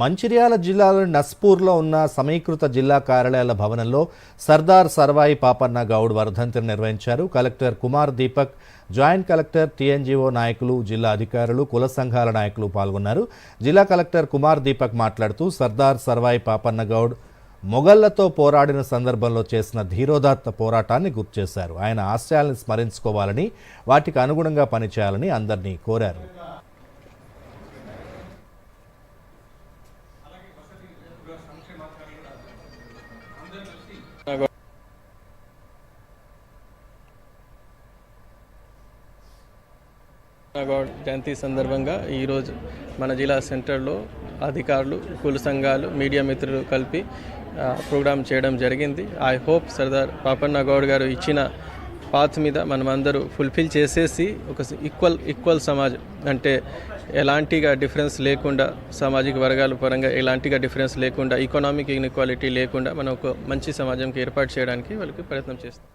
మంచిర్యాల జిల్లాలోని నస్పూర్లో ఉన్న సమీకృత జిల్లా కార్యాలయాల భవనంలో సర్దార్ సర్వాయి పాపన్న గౌడ్ వర్ధంతిని నిర్వహించారు. Collector Kumar Deepak joint collector T N G O నాయకులు జిల్లా అధికారులు కుల సంఘాల నాయకులు పాల్గొన్నారు. జిల్లా కలెక్టర్ కుమార్ దీపక్ మాట్లాడుతూ సర్దార్ సర్వాయి పాపన్న గౌడ్ మొఘళ్ళతో పోరాడిన సందర్భంలో చేసిన ధీరోదాత్త పోరాటాన్ని గుర్తు చేశారు ఆయన ఆశయాలను స్మరించుకోవాలని వాటికి అనుగుణంగా పనిచేయాలని అందరినీ కోరారు. గౌడ్ జయంతి సందర్భంగా ఈరోజు మన జిల్లా సెంటర్లో అధికారులు కుల సంఘాలు మీడియా మిత్రులు కలిపి ప్రోగ్రాం ప్రోగ్రామ్ చేయడం జరిగింది. ఐ హోప్ సర్దార్ పాపన్న గౌడ్ గారు ఇచ్చిన పాత్ మీద మనమందరూ ఫుల్ఫిల్ చేసేసి ఒక ఈక్వల్ ఈక్వల్ సమాజం అంటే ఎలాంటిగా డిఫరెన్స్ లేకుండా సామాజిక వర్గాల పరంగా ఎలాంటిగా డిఫరెన్స్ లేకుండా ఎకనామిక్ ఇన్ఈక్వాలిటీ లేకుండా మనం ఒక మంచి సమాజంకి ఏర్పాటు చేయడానికి వాళ్ళకి ప్రయత్నం చేస్తాం.